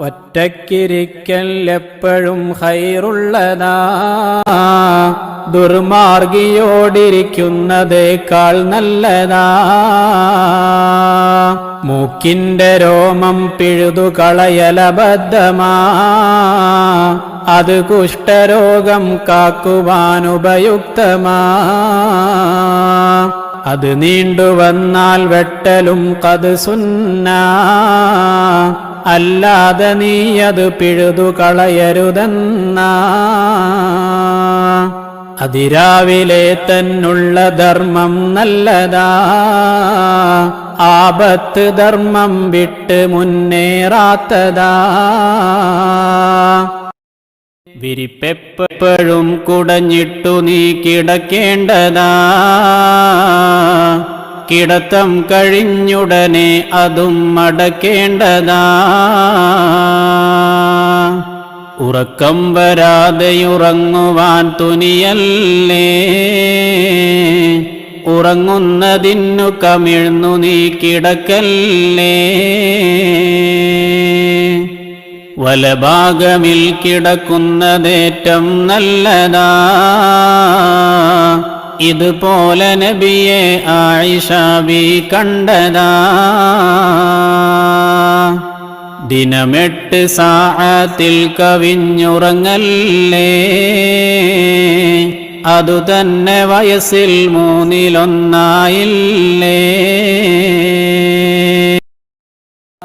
ഒറ്റക്കിരിക്കൽ എപ്പോഴും ഹൈറുള്ളതാ. ദുർമാർഗിയോടിരിക്കുന്നതേക്കാൾ നല്ലതാ. മൂക്കിന്റെ രോമം പിഴുതു കളയലബദ്ധമാ അത് കുഷ്ഠരോഗം കാക്കുവാനുപയുക്തമാ. അത് നീണ്ടുവന്നാൽ വെട്ടലും കത് സുന്ന. അല്ലാതെ നീയത് പിഴുതു കളയരുതെന്ന. അതിരാവിലെ തന്നുള്ള ധർമ്മം നല്ലതാ. ആപത്ത് ധർമ്മം വിട്ട് മുന്നേറാത്തതാ. വിരിപ്പെപ്പോഴും കുടഞ്ഞിട്ടു നീ കിടക്കേണ്ടതാ. കിടത്തം കഴിഞ്ഞുടനെ അതും മടക്കേണ്ടതാ. ഉറക്കം വരാതെയുറങ്ങുവാൻ തുനിയല്ലേ? ഉറങ്ങുന്നതിന്നു കമിഴ്ന്നു നീ കിടക്കല്ലേ? വലഭാഗമിൽ കിടക്കുന്നതേറ്റം നല്ലതാ. ഇതുപോലെ നബിയെ ആയിഷാബി കണ്ടതാ. ദിനമെട്ട് സാഹത്തിൽ കവിഞ്ഞുറങ്ങല്ലേ. അതുതന്നെ വയസ്സിൽ മൂന്നിലൊന്നായില്ലേ.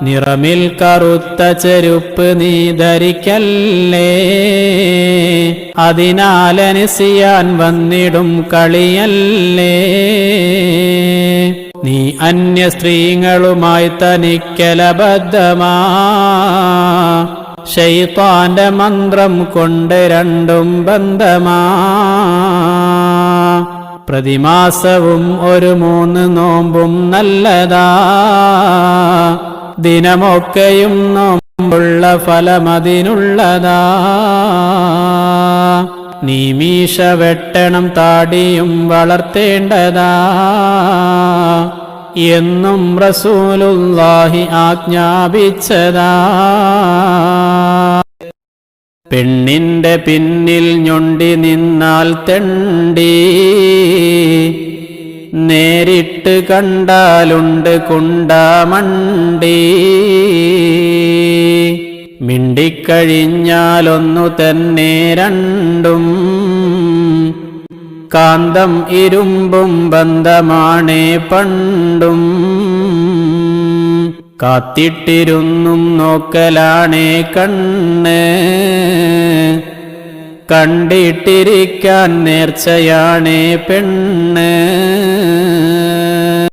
നിറമിൽ കറുത്ത ചെരുപ്പ് നീ ധരിക്കല്ലേ? അതിനാലനുസിയാൻ വന്നിടും കളിയല്ലേ? നീ അന്യ സ്ത്രീകളുമായി തനിക്കലബദ്ധമാ ശൈത്താന്റെ മന്ത്രം കൊണ്ട് രണ്ടും ബന്ധമാ. പ്രതിമാസവും ഒരു മൂന്ന് നോമ്പും നല്ലതാ. ദിനമൊക്കെയും നോമ്പുള്ള ഫലമതിനുള്ളതാ. നീ മീശ വെട്ടണം താടിയും വളർത്തേണ്ടതാ. എന്നും റസൂലുല്ലാഹി ആജ്ഞാപിച്ചതാ. പെണ്ണിന്റെ പിന്നിൽ ഞൊണ്ടി നിന്നാൽ തെണ്ടി. നേരിട്ട് കണ്ടാലുണ്ട് കുണ്ടാമണ്ടി. മിണ്ടിക്കഴിഞ്ഞാലൊന്നു തന്നെ രണ്ടും. കാന്തം ഇരുമ്പും ബന്ധമാണേ പണ്ടും. കാത്തിട്ടിരുന്നും നോക്കലാണേ കണ്ണ്. കണ്ടിട്ടിരിക്കാൻ നേർച്ചയാണേ പെണ്ണ്.